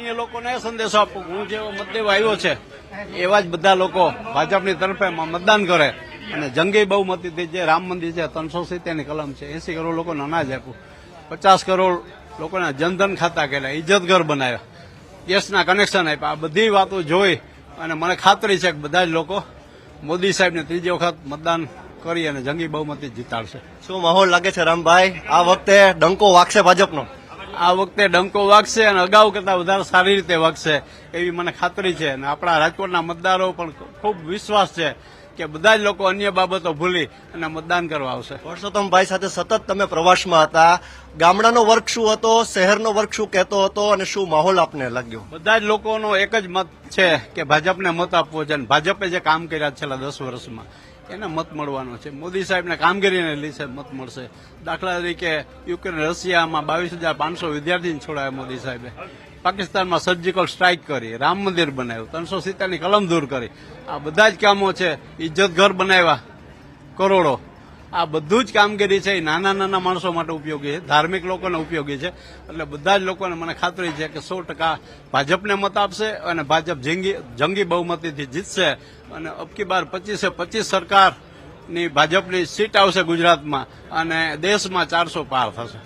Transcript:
અન્ય લોકોને સંદેશો આપું. હું જેવો મતદેવ આવ્યો છે, એવા જ બધા લોકો ભાજપની તરફે મતદાન કરે. અને જંગી બહુમતીથી જે રામ મંદિર છે, ત્રણસો સિત્તેરની કલમ છે, એસી કરોડ લોકોને અનાજ આપ્યું. પચાસ કરોડ લોકોના જનધન ખાતા કર્યા ઇજ્જત ઘર બનાવ્યા. ગેસના કનેક્શન આપ્યા. આ બધી વાતો જોઈ અને મને ખાતરી છે કે બધા જ લોકો મોદી સાહેબને ત્રીજી વખત મતદાન કરી અને જંગી બહુમતી જીતાડશે. શું માહોલ લાગે છે રામભાઈ? આ વખતે ડંકો વાગશે ભાજપનો. આ વખતે ડંકો વાગશે અને અગાઉ કરતા વધારે સારી રીતે વાગશે એવી મને ખાતરી છે. અને આપણા રાજકોટના મતદારો પણ ખૂબ વિશ્વાસ છે કે બધા જ લોકો અન્ય બાબતો ભૂલી અને મતદાન કરવા આવશે. પરસોત્તમભાઈ સાથે સતત તમે પ્રવાસમાં હતા. ગામડાનો વર્ગ શું હતો? શહેરનો વર્ગ શું કહેતો હતો? અને શું માહોલ આપને લાગ્યો? બધા જ લોકોનો એક જ મત છે કે ભાજપને મત આપવો છે અને ભાજપે જે કામ કર્યા છેલ્લા દસ વર્ષમાં એને મત મળવાનો છે. મોદી સાહેબને કામગીરીને લીધે મત મળશે. દાખલા તરીકે યુક્રેન રશિયામાં બાવીસ હજાર પાંચસો વિદ્યાર્થીને છોડાયા મોદી સાહેબે. પાકિસ્તાનમાં સર્જિકલ સ્ટ્રાઇક કરી, રામ મંદિર બનાવ્યું, ત્રણસો સિત્તેરની કલમ દૂર કરી. આ બધા જ કામો છે ઇજ્જત ઘર બનાવ્યા કરોડો. આ બધું જ કામગીરી છે. એ નાના નાના માણસો માટે ઉપયોગી છે. ધાર્મિક લોકોને ઉપયોગી છે. એટલે બધા જ લોકોને મને ખાતરી છે કે સો ટકા ભાજપને મત આપશે અને ભાજપ જંગી જંગી બહુમતીથી જીતશે. અને અબકી બાર પચીસે પચીસ સરકારની ભાજપની સીટ આવશે ગુજરાતમાં અને દેશમાં ચારસો પાર થશે.